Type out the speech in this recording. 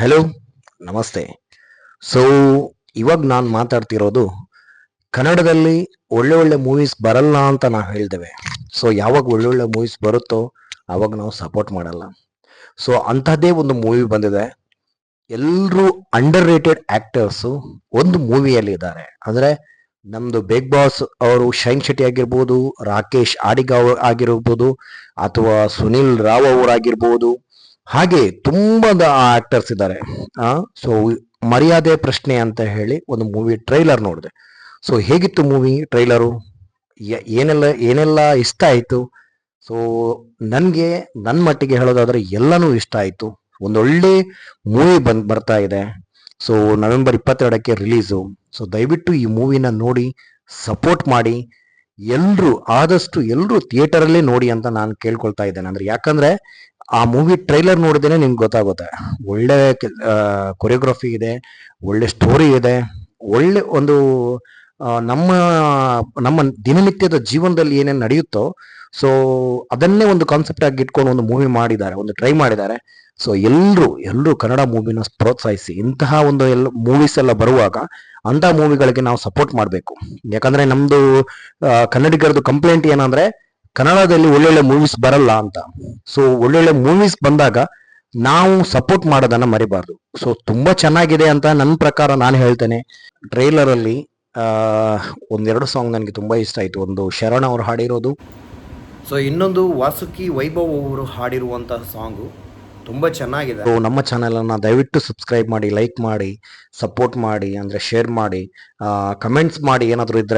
Hello ನಮಸ್ತೆ. So ಇವಾಗ ನಾನು ಮಾತಾಡ್ತಿರೋದು ಕನ್ನಡದಲ್ಲಿ ಒಳ್ಳೆ ಒಳ್ಳೆ ಮೂವೀಸ್ ಬರಲ್ಲ ಅಂತ ನಾವು ಹೇಳ್ದೇವೆ. ಸೊ ಯಾವಾಗ ಒಳ್ಳೊಳ್ಳೆ ಮೂವೀಸ್ ಬರುತ್ತೋ ಅವಾಗ ನಾವು ಸಪೋರ್ಟ್ ಮಾಡಲ್ಲ. ಸೊ ಅಂಥದ್ದೇ ಒಂದು ಮೂವಿ ಬಂದಿದೆ. ಎಲ್ಲರೂ ಅಂಡರ್ ರೇಟೆಡ್ ಆಕ್ಟರ್ಸು ಒಂದು ಮೂವಿಯಲ್ಲಿ ಇದ್ದಾರೆ. ಅಂದರೆ ನಮ್ದು ಬಿಗ್ ಬಾಸ್ ಅವರು ಶೈನ್ ಶೆಟ್ಟಿ ಆಗಿರ್ಬೋದು ರಾಕೇಶ್ ಆಡಿಗಾವ್ ಆಗಿರ್ಬೋದು, ಅಥವಾ ಸುನಿಲ್ ರಾವ್ ಅವರಾಗಿರ್ಬೋದು ಹಾಗೆ ತುಂಬಾ ಆಕ್ಟರ್ಸ್ ಇದ್ದಾರೆ. ಸೊ ಮರ್ಯಾದೆ ಪ್ರಶ್ನೆ ಅಂತ ಹೇಳಿ ಒಂದು ಮೂವಿ ಟ್ರೈಲರ್ ನೋಡಿದೆ. ಸೊ ಹೇಗಿತ್ತು ಮೂವಿ ಟ್ರೈಲರು ಏನೆಲ್ಲ ಏನೆಲ್ಲ ಇಷ್ಟ ಆಯ್ತು? ಸೊ ನನಗೆ ನನ್ನ ಮಟ್ಟಿಗೆ ಹೇಳೋದಾದ್ರೆ ಎಲ್ಲನೂ ಇಷ್ಟ ಆಯ್ತು. ಒಂದೊಳ್ಳೆ ಮೂವಿ ಬಂದ್, ಬರ್ತಾ ಇದೆ. ಸೊ ನವೆಂಬರ್ ಇಪ್ಪತ್ತೆರಡಕ್ಕೆ ರಿಲೀಸು ಸೊ ದಯವಿಟ್ಟು ಈ ಮೂವಿನ ನೋಡಿ ಸಪೋರ್ಟ್ ಮಾಡಿ. ಎಲ್ಲರೂ ಆದಷ್ಟು ಎಲ್ಲರೂ ಥಿಯೇಟರಲ್ಲೇ ನೋಡಿ ಅಂತ ನಾನು ಕೇಳ್ಕೊಳ್ತಾ ಇದ್ದೇನೆ. ಅಂದ್ರೆ ಯಾಕಂದ್ರೆ ಆ ಮೂವಿ ಟ್ರೈಲರ್ ನೋಡಿದ್ರೆ ನಿಮ್ಗೆ ಗೊತ್ತಾಗುತ್ತೆ. ಒಳ್ಳೆ ಕೊರಿಯೋಗ್ರಫಿ ಇದೆ, ಒಳ್ಳೆ ಸ್ಟೋರಿ ಇದೆ, ಒಳ್ಳೆ ಒಂದು ನಮ್ಮ ನಮ್ಮ ದಿನನಿತ್ಯದ ಜೀವನದಲ್ಲಿ ಏನೇನು ನಡೆಯುತ್ತೋ ಸೊ ಅದನ್ನೇ ಒಂದು ಕಾನ್ಸೆಪ್ಟ್ ಆಗಿ ಇಟ್ಕೊಂಡು ಒಂದು ಮೂವಿ ಮಾಡಿದ್ದಾರೆ, ಒಂದು ಟ್ರೈ ಮಾಡಿದ್ದಾರೆ. ಸೊ ಎಲ್ಲರೂ ಎಲ್ಲರೂ ಕನ್ನಡ ಮೂವಿನ ಪ್ರೋತ್ಸಾಹಿಸಿ, ಇಂತಹ ಒಂದು ಎಲ್ಲ ಮೂವೀಸ್ ಎಲ್ಲ ಬರುವಾಗ ಅಂತ ಮೂವಿಗಳಿಗೆ ನಾವು ಸಪೋರ್ಟ್ ಮಾಡಬೇಕು. ಯಾಕಂದ್ರೆ ನಮ್ದು ಕನ್ನಡಿಗರದ್ದು ಕನ್ನಡಿಗರದು ಕಂಪ್ಲೇಂಟ್ ಏನಂದ್ರೆ ಕನ್ನಡದಲ್ಲಿ ಒಳ್ಳೊಳ್ಳೆ ಮೂವೀಸ್ ಬರಲ್ಲ ಅಂತ. ಸೊ ಒಳ್ಳೊಳ್ಳೆ ಮೂವೀಸ್ ಬಂದಾಗ ನಾವು ಸಪೋರ್ಟ್ ಮಾಡೋದನ್ನ ಮರಿಬಾರ್ದು. ಸೊ ತುಂಬಾ ಚೆನ್ನಾಗಿದೆ ಅಂತ ನನ್ನ ಪ್ರಕಾರ ನಾನು ಹೇಳ್ತೇನೆ. ಟ್ರೈಲರ್ ಅಲ್ಲಿ ಒಂದೆರಡು ಸಾಂಗ್ ನನಗೆ ತುಂಬಾ ಇಷ್ಟ ಆಯ್ತು. ಒಂದು ಶರಣ ಅವರು ಹಾಡಿರೋದು. ಸೊ ಇನ್ನೊಂದು ವಾಸುಕಿ ವೈಭವ್ ಅವರು ಹಾಡಿರುವಂತಹ ಸಾಂಗು ತುಂಬ ಚೆನ್ನಾಗಿದೆ. ಸೊ ನಮ್ಮ ಚಾನೆಲ್ ಅನ್ನ ದಯವಿಟ್ಟು ಸಬ್ಸ್ಕ್ರೈಬ್ ಮಾಡಿ ಲೈಕ್ ಮಾಡಿ ಸಪೋರ್ಟ್ ಮಾಡಿ ಅಂದ್ರೆ ಶೇರ್ ಮಾಡಿ ಕಮೆಂಟ್ಸ್ ಮಾಡಿ ಏನಾದರೂ ಇದ್ರೆ